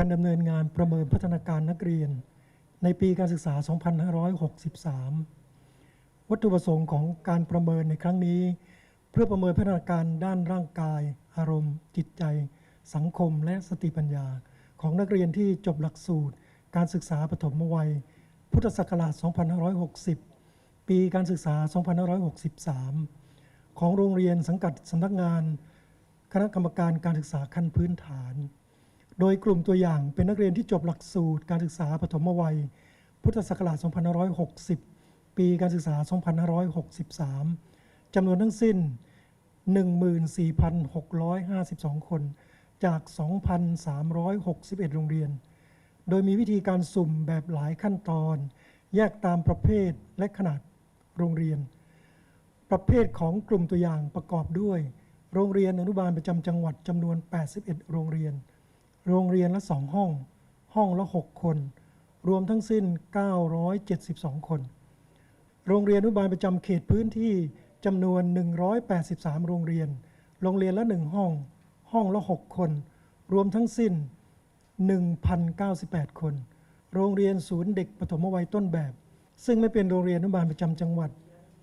การดำเนินงานประเมินพัฒนาการนักเรียน ในปีการศึกษา 2563 วัตถุประสงค์ของการประเมินในครั้งนี้ เพื่อประเมินพัฒนาการด้านร่างกาย อารมณ์ จิตใจ สังคม และสติปัญญา ของนักเรียนที่จบหลักสูตร การศึกษาปฐมวัย พุทธศักราช 2560 ปีการศึกษา 2563 ของโรงเรียนสังกัดสำนักงาน คณะกรรมการการศึกษาขั้นพื้นฐาน โดยกลุ่มตัวอย่างเป็นนักเรียนที่จบหลักสูตรการศึกษาปฐมวัย พุทธศักราช 2560 ปีการศึกษา 2563 จำนวนทั้งสิ้น 14,652 คน จาก 2,361 โรงเรียน โดยมีวิธีการสุ่มแบบหลายขั้นตอน แยกตามประเภทและขนาดโรงเรียน ประเภทของกลุ่มตัวอย่างประกอบด้วย โรงเรียนอนุบาลประจำจังหวัดจำนวน 81 โรงเรียน โรงเรียนละ 2 ห้อง ห้องละ 6 คน รวมทั้งสิ้น 972 คน โรงเรียนอนุบาลประจำเขตพื้นที่จำนวน 183 โรงเรียน โรงเรียนละ 1 ห้อง ห้องละ 6 คน รวมทั้งสิ้น 1,098 คน โรงเรียนศูนย์เด็กปฐมวัยต้นแบบ ซึ่งไม่เป็นโรงเรียนอนุบาลประจำจังหวัด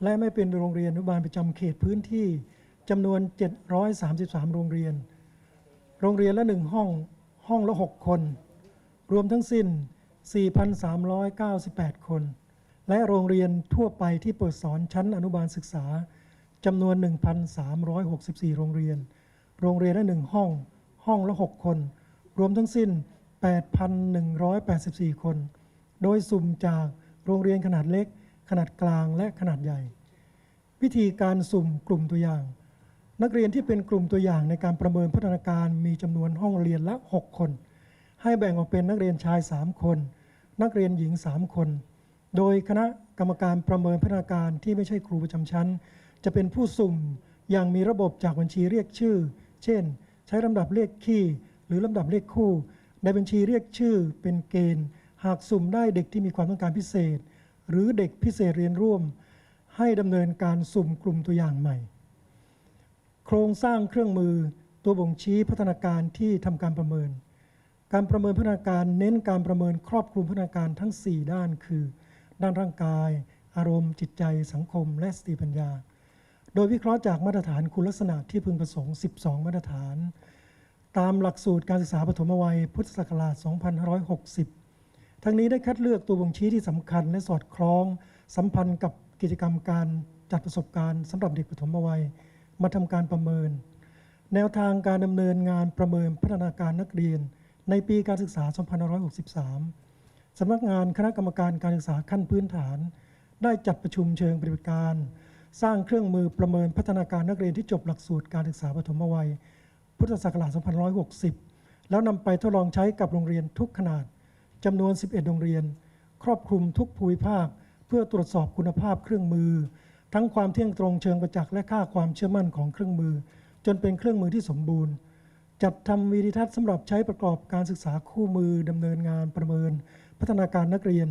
และไม่เป็นโรงเรียนอนุบาลประจำเขตพื้นที่จำนวน 733 โรงเรียน โรงเรียนละ 1 ห้อง ห้องละ 6 คน รวมทั้งสิ้น 4,398 คน และโรงเรียนทั่วไปที่เปิดสอนชั้นอนุบาลศึกษาจำนวน 1,364 โรงเรียน โรงเรียนละ 1 ห้อง ห้องละ 6 คน รวมทั้งสิ้น 8,184 คน โดยสุ่มจากโรงเรียนขนาดเล็ก ขนาดกลางและขนาดใหญ่ วิธีการสุ่มกลุ่มตัวอย่าง นักเรียนที่เป็นกลุ่มตัวอย่างในการประเมินพัฒนาการมีจำนวนห้องเรียนละ 6 คน ให้แบ่งออกเป็นนักเรียนชาย 3 คน นักเรียนหญิง 3 คน โดยคณะกรรมการประเมินพัฒนาการที่ไม่ใช่ครูประจำชั้น จะเป็นผู้สุ่มอย่างมีระบบจากบัญชีเรียกชื่อ เช่น ใช้ลำดับเลขคี่ หรือลำดับเลขคู่ ในบัญชีเรียกชื่อเป็นเกณฑ์ หากสุ่มได้เด็กที่มีความต้องการพิเศษ หรือเด็กพิเศษเรียนร่วม ให้ดำเนินการสุ่มกลุ่มตัวอย่างใหม่ โครงสร้างเครื่องมือตัวบ่งชี้พัฒนาการที่ทำการประเมิน การประเมินพัฒนาการเน้นการประเมินครอบคลุมพัฒนาการทั้ง 4 ด้านคือ ด้านร่างกาย อารมณ์ จิตใจ สังคม และสติปัญญา โดยวิเคราะห์จากมาตรฐานคุณลักษณะที่พึงประสงค์ 12 มาตรฐาน ตามหลักสูตรการศึกษาปฐมวัยพุทธศักราช 2560 ทั้งนี้ได้คัดเลือกตัวบ่งชี้ที่สำคัญและสอดคล้อง สัมพันธ์กับกิจกรรมการจัดประสบการณ์สำหรับเด็กปฐมวัย มาทำการประเมิน แนวทางการดำเนินงานประเมินพัฒนาการนักเรียน ในปีการศึกษา 2563 สำนักงานคณะกรรมการการศึกษาขั้นพื้นฐาน ได้จัดประชุมเชิงปฏิบัติการ สร้างเครื่องมือประเมินพัฒนาการนักเรียนที่จบหลักสูตรการศึกษาปฐมวัย พุทธศักราช 2560 แล้วนำไปทดลองใช้กับโรงเรียนทุกขนาดจำนวน 11 โรงเรียน ครอบคลุมทุกภูมิภาค เพื่อตรวจสอบคุณภาพเครื่องมือ ทั้งความเที่ยงตรงเชิงประจักษ์และค่าความเชื่อมั่นของเครื่องมือ จนเป็นเครื่องมือที่สมบูรณ์ จัดทำวีดิทัศน์สำหรับใช้ประกอบการศึกษาคู่มือดำเนินงานประเมิน พัฒนาการนักเรียน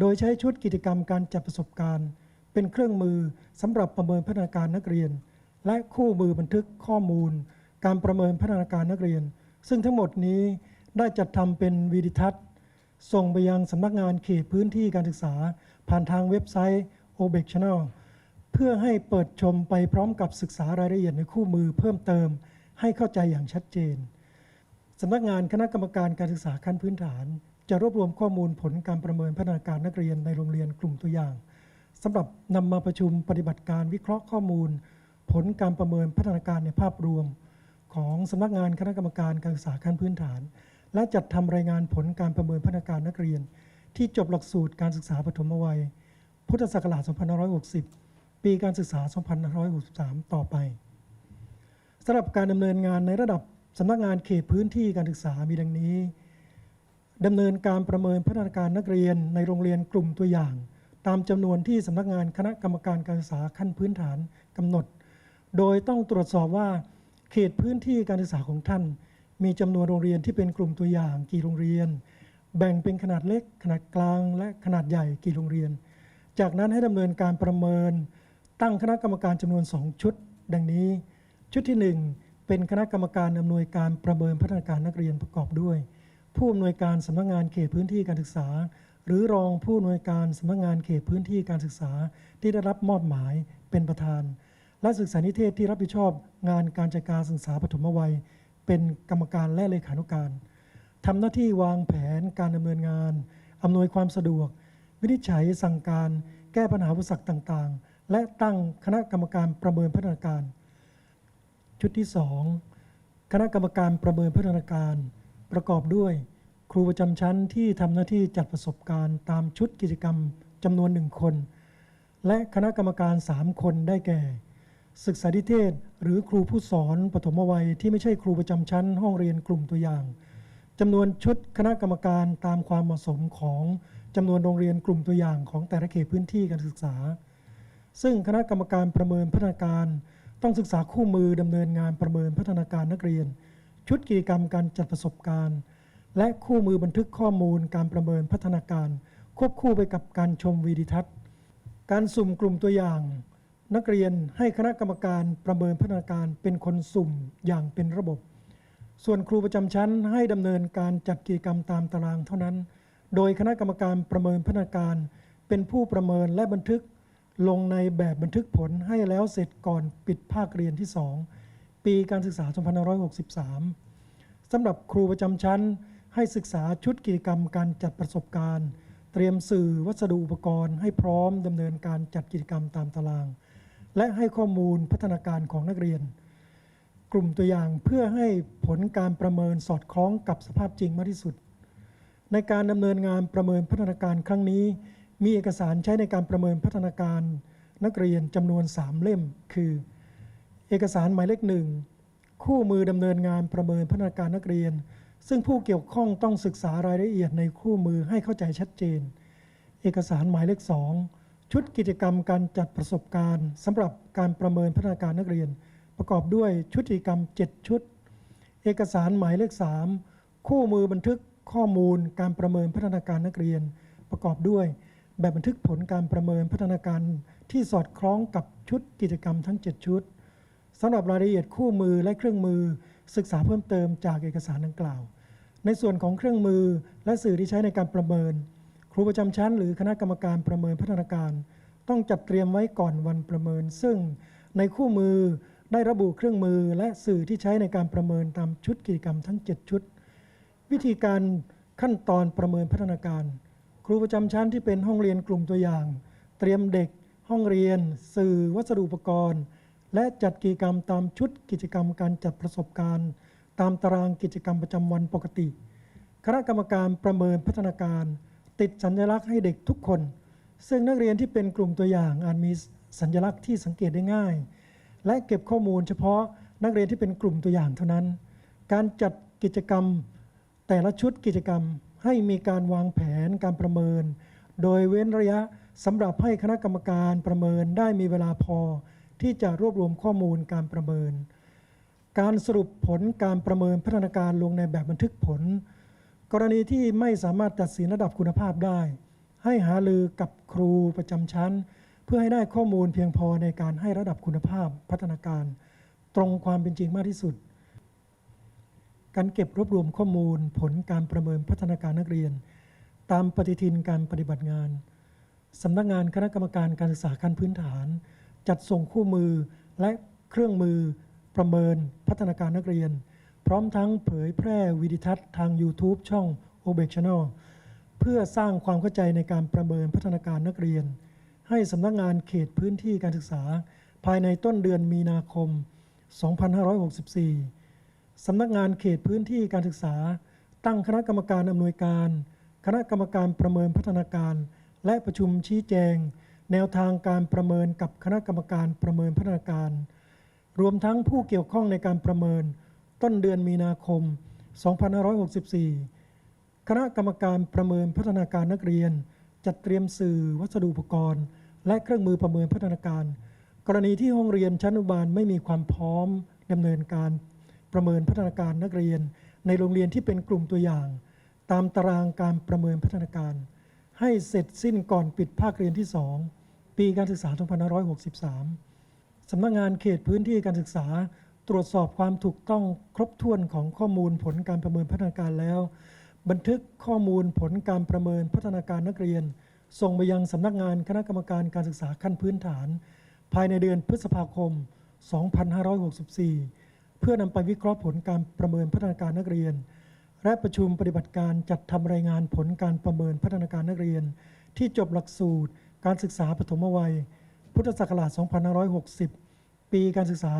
โดยใช้ชุดกิจกรรมการจัดประสบการณ์ เป็นเครื่องมือสำหรับประเมินพัฒนาการนักเรียน และคู่มือบันทึกข้อมูล การประเมินพัฒนาการนักเรียน ซึ่งทั้งหมดนี้ได้จัดทำเป็นวีดิทัศน์ส่งไปยังสำนักงานเขตพื้นที่การศึกษา ผ่านทางเว็บไซต์ o b e c Channel เพื่อให้เปิดชมไปพร้อมกับศึกษารายละเอียดในคู่มือเพิ่มเติมให้เข้าใจอย่างชัดเจนสำนักงานคณะกรรมการการศึกษาขั้นพื้นฐาน จะรวบรวมข้อมูลผลการประเมินพัฒนาการนักเรียนในโรงเรียนกลุ่มตัวอย่างสำหรับนำมาประชุมปฏิบัติการวิเคราะห์ข้อมูล ผลการประเมินพัฒนาการในภาพรวม ของสำนักงานคณะกรรมการการศึกษาขั้นพื้นฐาน และจัดทำรายงานผลการประเมินพัฒนาการนักเรียน ที่จบหลักสูตรการศึกษาปฐมวัย พุทธศักราช 2560 ปีการศึกษา 2563 ต่อไปสำหรับการดำเนินงานในระดับสำนักงานเขตพื้นที่การศึกษามีดังนี้ดำเนินการประเมินพัฒนาการนักเรียนในโรงเรียนกลุ่มตัวอย่าง ตามจำนวนที่สำนักงานคณะกรรมการการศึกษาขั้นพื้นฐานกำหนด โดยต้องตรวจสอบว่า เขตพื้นที่การศึกษาของท่าน มีจำนวนโรงเรียนที่เป็นกลุ่มตัวอย่างกี่โรงเรียน แบ่งเป็นขนาดเล็ก ขนาดกลาง และขนาดใหญ่กี่โรงเรียน จากนั้นให้ดำเนินการประเมิน ตั้งคณะกรรมการจำนวน 2 ชุด ดังนี้ ชุดที่ 1 เป็นคณะกรรมการอำนวยการประเมินพัฒนาการนักเรียนประกอบด้วย ผู้อำนวยการสำนักงานเขตพื้นที่การศึกษา หรือรองผู้อำนวยการสำนักงานเขตพื้นที่การศึกษาที่ได้รับมอบหมายเป็นประธาน และศึกษานิเทศที่รับผิดชอบงานการจัดการศึกษาปฐมวัย เป็นกรรมการและเลขานุการทำหน้าที่วางแผนการดำเนินงานอำนวยความสะดวก วินิจฉัยสั่งการ แก้ปัญหาอุปสรรคต่างๆ และตั้งคณะกรรมการประเมินพัฒนาการ ชุดที่ 2 คณะกรรมการประเมินพัฒนาการ ประกอบด้วยครูประจำชั้นที่ทำหน้าที่จัดประสบการณ์ตามชุดกิจกรรมจำนวนหนึ่งคน และคณะกรรมการ 3 คนได้แก่ ศึกษาธิเทศหรือครูผู้สอนปฐมวัยที่ไม่ใช่ครูประจำชั้นห้องเรียนกลุ่มตัวอย่างจำนวนชุดคณะกรรมการตามความเหมาะสมของจำนวนโรงเรียนกลุ่มตัวอย่างของแต่ละเขตพื้นที่การศึกษา ซึ่งคณะกรรมการประเมินพัฒนาการ ต้องศึกษาคู่มือดำเนินงานประเมินพัฒนาการนักเรียน ชุดกิจกรรมการจัดประสบการณ์ และคู่มือบันทึกข้อมูลการประเมินพัฒนาการ ควบคู่ไปกับการชมวีดิทัศน์ การสุ่มกลุ่มตัวอย่าง นักเรียนให้คณะกรรมการประเมินพัฒนาการเป็นคนสุ่มอย่างเป็นระบบ ส่วนครูประจำชั้นให้ดำเนินการจัดกิจกรรมตามตารางเท่านั้น โดยคณะกรรมการประเมินพัฒนาการ เป็นผู้ประเมินและบันทึก ลงในแบบบันทึกผลให้แล้วเสร็จก่อนปิดภาคเรียนที่ 2 ปีการศึกษา 2563 สำหรับครูประจำชั้นให้ศึกษาชุดกิจกรรมการจัดประสบการณ์ เตรียมสื่อวัสดุอุปกรณ์ ให้พร้อมดำเนินการจัดกิจกรรมตามตาราง และให้ข้อมูลพัฒนาการของนักเรียน กลุ่มตัวอย่างเพื่อให้ผลการประเมินสอดคล้องกับสภาพจริงมากที่สุด ในการดำเนินงานประเมินพัฒนาการครั้งนี้ มีเอกสารใช้ในการประเมินพัฒนาการนักเรียนจำนวน 3 เล่ม คือ เอกสารหมายเลขหนึ่งคู่มือดำเนินงานประเมินพัฒนาการนักเรียน ซึ่งผู้เกี่ยวข้องต้องศึกษารายละเอียดในคู่มือให้เข้าใจชัดเจน เอกสารหมายเลขสองชุดกิจกรรมการจัดประสบการณ์สำหรับการประเมินพัฒนาการนักเรียน ประกอบด้วยชุดกิจกรรม 7 ชุด เอกสารหมายเลข 3 คู่มือบันทึกข้อมูลการประเมินพัฒนาการนักเรียน ประกอบด้วย แบบบันทึกผลการประเมินพัฒนาการที่สอดคล้องกับชุดกิจกรรมทั้ง 7 ชุดสำหรับรายละเอียดคู่มือและเครื่องมือ ศึกษาเพิ่มเติมจากเอกสารดังกล่าว ในส่วนของเครื่องมือและสื่อที่ใช้ในการประเมิน ครูประจำชั้น หรือคณะกรรมการประเมินพัฒนาการ ต้องจัดเตรียมไว้ก่อนวันประเมิน ซึ่งในคู่มือได้ระบุเครื่องมือและสื่อที่ใช้ในการประเมินตามชุดกิจกรรมทั้ง 7 ชุด วิธีการขั้นตอนประเมินพัฒนาการ ครูประจำชั้นที่เป็นห้องเรียนกลุ่มตัวอย่าง เตรียมเด็ก ห้องเรียน สื่อ วัสดุอุปกรณ์ และจัดกิจกรรมตามชุดกิจกรรมการจัดประสบการณ์ ตามตารางกิจกรรมประจำวันปกติ คณะกรรมการประเมินพัฒนาการ ติดสัญลักษณ์ให้เด็กทุกคน ซึ่งนักเรียนที่เป็นกลุ่มตัวอย่างอาจมีสัญลักษณ์ที่สังเกตได้ง่าย และเก็บข้อมูลเฉพาะนักเรียนที่เป็นกลุ่มตัวอย่างเท่านั้น การจัดกิจกรรมแต่ละชุดกิจกรรม ให้มีการวางแผนการประเมิน โดยเว้นระยะสำหรับให้คณะกรรมการประเมินได้มีเวลาพอ ที่จะรวบรวมข้อมูลการประเมิน การสรุปผลการประเมินพัฒนาการลงในแบบบันทึกผล กรณีที่ไม่สามารถตัดสินระดับคุณภาพได้ ให้หาลือกับครูประจำชั้น เพื่อให้ได้ข้อมูลเพียงพอในการให้ระดับคุณภาพพัฒนาการ ตรงความเป็นจริงมากที่สุด การเก็บรวบรวมข้อมูล ผลการประเมินพัฒนาการนักเรียน ตามปฏิทินการปฏิบัติงานสำนักงานคณะกรรมการการศึกษาขั้นพื้นฐาน จัดส่งคู่มือและเครื่องมือประเมินพัฒนาการนักเรียน พร้อมทั้งเผยแพร่วิดีทัศน์ทาง YouTube ช่อง o b e c Channel เพื่อสร้างความเข้าใจในการประเมินพัฒนาการนักเรียน ให้สำนักงานเขตพื้นที่การศึกษา ภายในต้นเดือนมีนาคม 2564 สำนักงานเขตพื้นที่การศึกษา ตั้งคณะกรรมการอำนวยการ คณะกรรมการประเมินพัฒนาการ และประชุมชี้แจง แนวทางการประเมินกับคณะกรรมการประเมินพัฒนาการ รวมทั้งผู้เกี่ยวข้องในการประเมิน ต้นเดือนมีนาคม 2564 คณะกรรมการประเมินพัฒนาการนักเรียน จัดเตรียมสื่อวัสดุอุปกรณ์ และเครื่องมือประเมินพัฒนาการ กรณีที่ห้องเรียนชั้นอนุบาลไม่มีความพร้อมดำเนินการ ประเมินพัฒนาการนักเรียน ในโรงเรียนที่เป็นกลุ่มตัวอย่าง ตามตารางการประเมินพัฒนาการ ให้เสร็จสิ้นก่อนปิดภาคเรียนที่ 2 ปีการศึกษา 2563 สำนักงานเขตพื้นที่การศึกษา ตรวจสอบความถูกต้องครบถ้วนของข้อมูลผลการประเมินพัฒนาการแล้ว บันทึกข้อมูลผลการประเมินพัฒนาการนักเรียน ส่งไปยังสำนักงานคณะกรรมการการศึกษาขั้นพื้นฐาน ภายในเดือนพฤษภาคม 2564 เพื่อนำไปวิเคราะห์ผลการประเมินพัฒนาการนักเรียน และประชุมปฏิบัติการจัดทำรายงานผลการประเมินพัฒนาการนักเรียน ที่จบหลักสูตร การศึกษาปฐมวัย พุทธศักราช 2560 ปีการศึกษา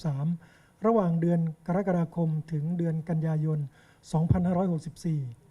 2563 ระหว่างเดือนกรกฎาคมถึงเดือนกันยายน 2564